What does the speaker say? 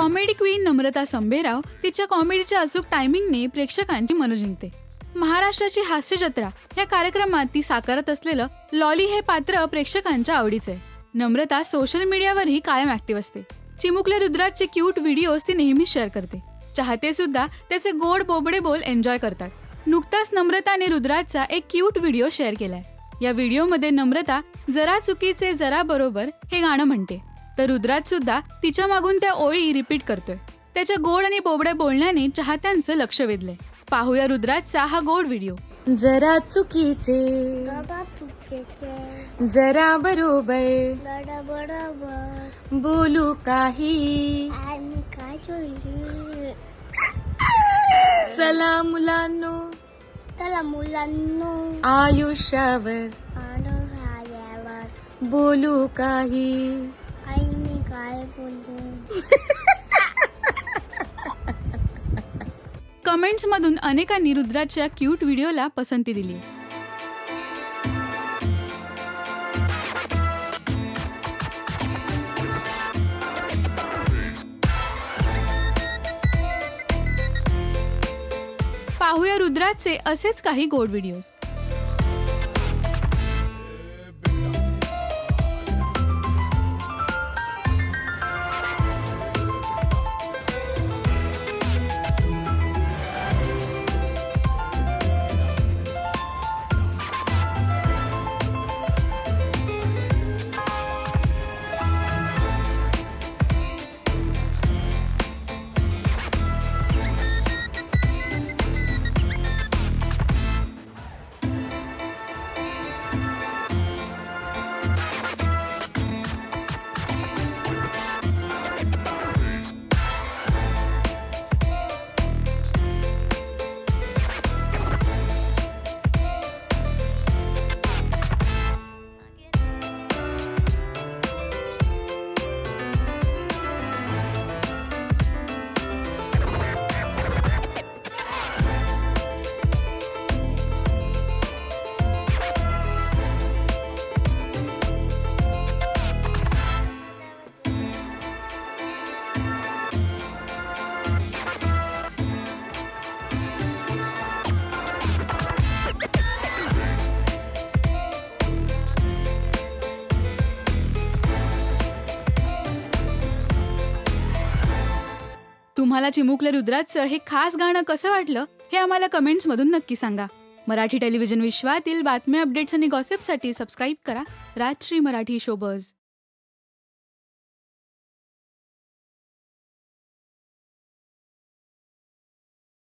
Comedy queen नम्रता संभेराव तिच्या कॉमेडीच्या अचूक टायमिंगने प्रेक्षकांची मन जिंकते. महाराष्ट्राची हास्य जत्रा या कार्यक्रमात ती साकारत असलेलं लॉली हे पात्र प्रेक्षकांच्या आवडीचे नम्रता सोशल मीडियावरही कायम ऍक्टिव्ह असते. चिमुकल्या रुद्राचे क्यूट व्हिडिओज ती नेहमी शेअर करते. चाहते सुद्धा त्याचे गोड बोबडे बोल एन्जॉय करतात. नुकताच नम्रताने रुद्राजचा एक क्यूट व्हिडिओ शेअर केलाय. या व्हिडिओमध्ये नम्रता जरा चुकीचे जरा बरोबर हे गाणं म्हणते. तर रुद्राज सुद्धा तिच्या मागून त्या ओळी रिपीट करतोय. त्याच्या गोड आणि बोबड्या बोलण्याने चाहत्यांचं लक्ष वेधलंय. पाहूया रुद्राजचा हा गोड व्हिडिओ जरा चुकीचे. जरा बरोबर. बोलू काही. चला मुलांनो. चला मुलांनो. आयुष्यावर. बोलू काही. काय कमेंट्समधून अनेकांनी रुद्राच्या क्यूट व्हिडिओला पसंती दिली. पाहूया रुद्राचे असेच काही गोड व्हिडिओज. तुम्हाला चिमुकल्या रुद्राजचं हे खास गाणं कसं वाटलं हे आम्हाला कमेंट्समधून नक्की सांगा. मराठी टेलिव्हिजन विश्वातील बातम्या अपडेट्स आणि गॉसिपसाठी सबस्क्राईब करा. राजश्री मराठी शोबज